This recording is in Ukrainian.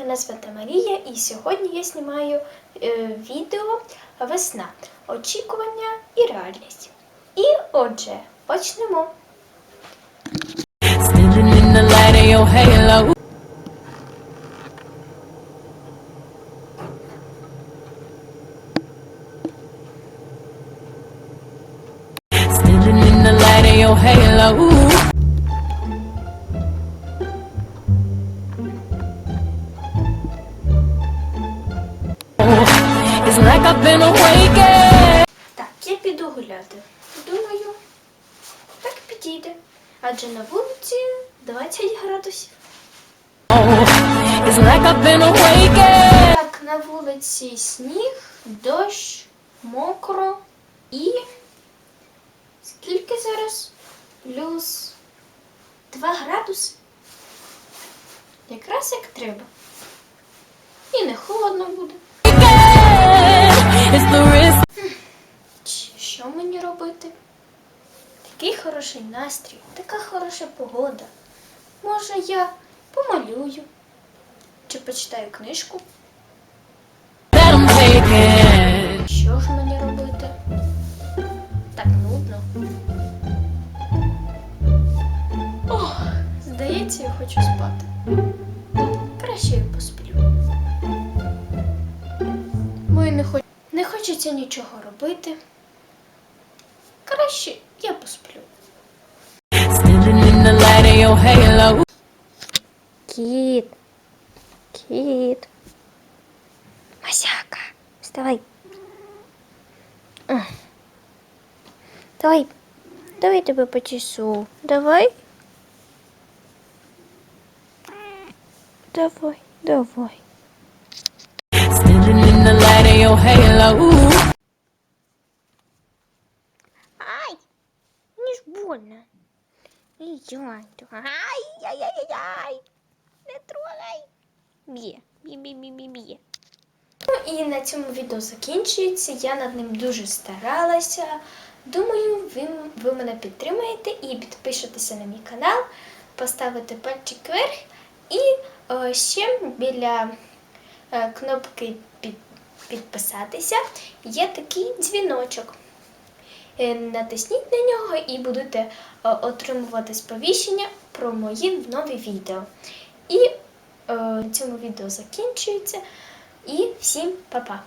Мене звати Марія, і сьогодні я знімаю е, відео Весна, очікування і реальність. І отже, почнемо. Standing in the light of your halo. Так, я піду гуляти. Думаю, так підійде. Адже на вулиці 20 градусів. Так, на вулиці сніг, дощ, мокро і. Скільки зараз? Плюс 2 градуси. Якраз як треба. І не холодно буде. Що мені робити? Такий хороший настрій, така хороша погода. Може, я помалюю чи почитаю книжку. Що ж мені робити? Так нудно. Ох, здається, я хочу спати. Краще я посплю. Мої не, хоч... не хочеться нічого робити. Краще я посплю. Standing in the light of your halo. Кіт. Кіт. Масяка, вставай. Давай. Давай тебе почесу. Давай. Давай, давай. Standing in the light of your halo. Ай! Мені ж больно. Ай, ай, ай, ай, ай. Не трогай. Б'є, б'є, б'є, б'є, б'є, б'є. Ну і на цьому відео закінчується. Я над ним дуже старалася. Думаю, ви, ви мене підтримаєте і підпишетеся на мій канал, поставите пальчик вверх і е, ще біля е, кнопки під, підписатися є такий дзвіночок. Е, Натисніть на нього і будете е, отримувати сповіщення про мої нові відео. І е, цьому відео закінчується. І всім па-па!